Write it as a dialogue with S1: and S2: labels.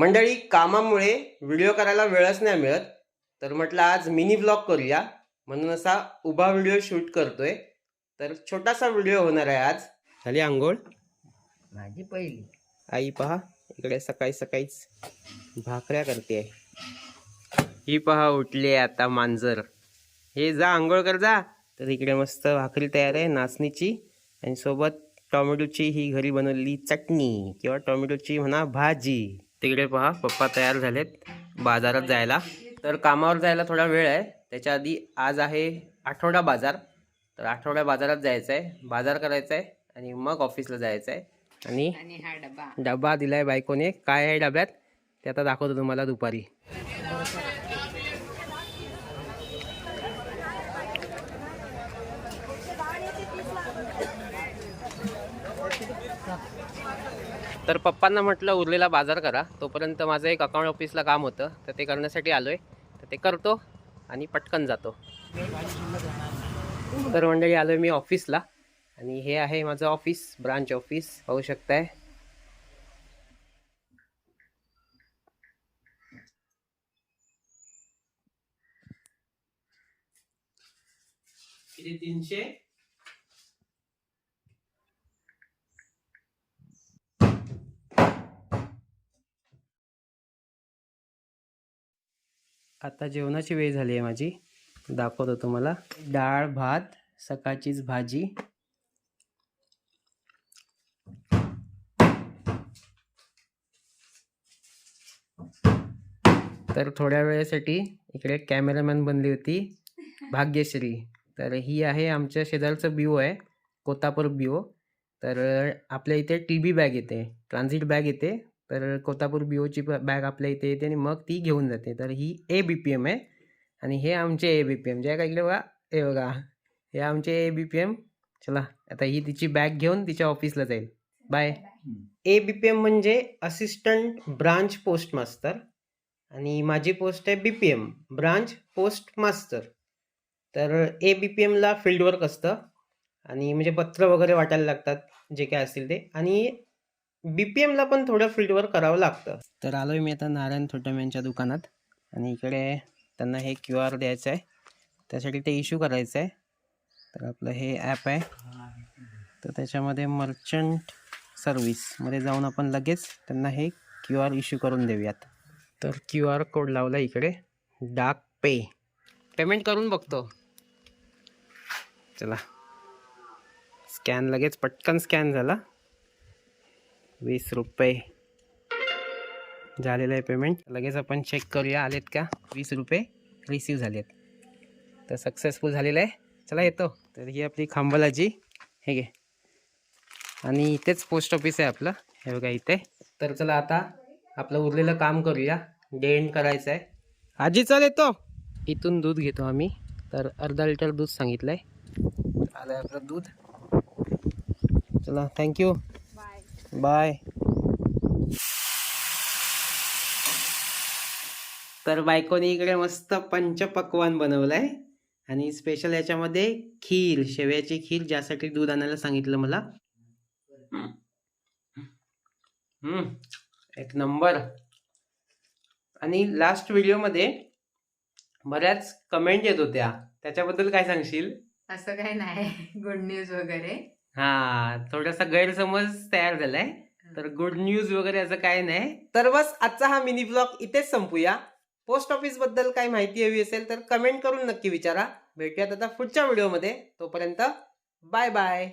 S1: मंडळी कामामुळे व्हिडिओ करायला वेळच नाही मिळत. तर म्हटलं आज मिनी ब्लॉग करूया. म्हणून असा उभा व्हिडिओ शूट करतोय. तर छोटासा व्हिडिओ होणार आहे आज. झाली आंघोळ?
S2: माझी पहिली.
S1: आई पहा इकडे सकाळी सकाळीच भाकऱ्या करते. ही पहा उठली आता मांजर. हे जा आंघोळ कर जा. तर इकडे मस्त भाकरी तयार आहे नाचणीची. आणि सोबत टोमॅटोची ही घरी बनवलेली चटणी किंवा टोमॅटोची म्हणा भाजी. तिकडे पहा पप्पा तयार झालेत बाजारात जायला. तर कामावर जायला थोडा वेळ आहे. त्याच्या आधी आज आहे आठवडा बाजार. तर आठवड्या बाजारात जायचं आहे बाजार करायचा आहे आणि मग ऑफिसला जायचं आहे आणि
S2: हा डबा.
S1: डबा दिलाय बायकोने. काय आहे डब्यात? ते आता दाखवतो तुम्हाला दुपारी. तर पप्पांना म्हटलं उरलेला बाजार करा. तोपर्यंत माझं एक अकाउंट ऑफिसला काम होतं. तर ते करण्यासाठी आलोय. तर ते करतो आणि पटकन जातो. तर मंडळी आलोय मी ऑफिसला आणि हे आहे माझं ऑफिस ब्रांच ऑफिस पाहू शकताय. तीनशे आता जेवणाची वेळ झाली आहे माझी. दाखवतो तुम्हाला. डाळ भात सकाळचीच भाजी. तर थोड्या वेळेसाठी इकडे कॅमेरामॅन बनली होती भाग्यश्री. तर ही आहे आमच्या शेजारचं बिओ आहे कोतापूर बिओ तर आपल्या इथे टी बी बॅग येते ट्रान्झिट बॅग येते. तर कोतापूर बिओची बॅग आपल्या इथे येते आणि मग ती घेऊन जाते. तर ही ए बी पी एम आहे. आणि हे आमचे ए बी पी एम जे काय इकडे बघा हे बघा. हे आमचे ए बी पी एम चला आता ही तिची बॅग घेऊन तिच्या ऑफिसला जाईल. Bye A B P M म्हणजे असिस्टंट ब्रांच पोस्ट मास्तर आणि माझी पोस्ट आहे B P M branch post master तर ए बी पी एमला फील्ड वर्क असतं. आणि म्हणजे पत्र वगैरे वाटायला लागतात जे काय असतील ते. आणि बी पी एमला पण थोडं फील्डवर करावं लागतं. तर आलो मी आता नारायण थोटम यांच्या दुकानात. आणि इकडे त्यांना हे क्यू आर द्यायचं आहे त्यासाठी ते इश्यू करायचं आहे तर आपलं हे ॲप आहे. तर त्याच्यामध्ये मर्चंट सर्विसमध्ये जाऊन आपण लगेच त्यांना हे क्यू आर इश्यू करून देऊयात. तर क्यू आर कोड लावला इकडे. डाक पे. पेमेंट करून बघतो. चला. स्कॅन लगेच पटकन स्कॅन झाला. वीस रुपये झालेलं आहे पेमेंट लगेच आपण चेक करूया आलेत का? वीस रुपये रिसीव झालेत. तर सक्सेसफुल झालेलं आहे. चला येतो. तर ही आपली खांबलाजी. हे घे. आणि इथेच पोस्ट ऑफिस आहे आपलं. हे बघा इथे. तर चला आता आपलं उरलेलं काम करूया. डे एंड करायचं आहे आजी चल येतो. इथून दूध घेतो आम्ही. तर अर्धा लिटर दूध सांगितलं आहे आलं आहे आपलं दूध. चला थँक्यू बाय. तर बायकोने इकडे मस्त पंचपक्वान बनवलंय. आणि स्पेशल याच्यामध्ये खीर शेवयाची खीर ज्यासाठी दूध आणायला सांगितलं मला. हम्म एक नंबर. आणि लास्ट व्हिडिओमध्ये बऱ्याच कमेंट येत होत्या. त्याच्याबद्दल काय सांगशील?
S2: असं काही नाही. गुड न्यूज वगैरे.
S1: हा थोडासा गैरसमज तयार झालाय. तर गुड न्यूज वगैरे असं काय नाही. तर बस आजचा हा मिनी ब्लॉग इथेच संपूया. पोस्ट ऑफिसबद्दल काही माहिती हवी असेल तर कमेंट करून नक्की विचारा. भेटूयात आता पुढच्या व्हिडिओमध्ये तोपर्यंत बाय बाय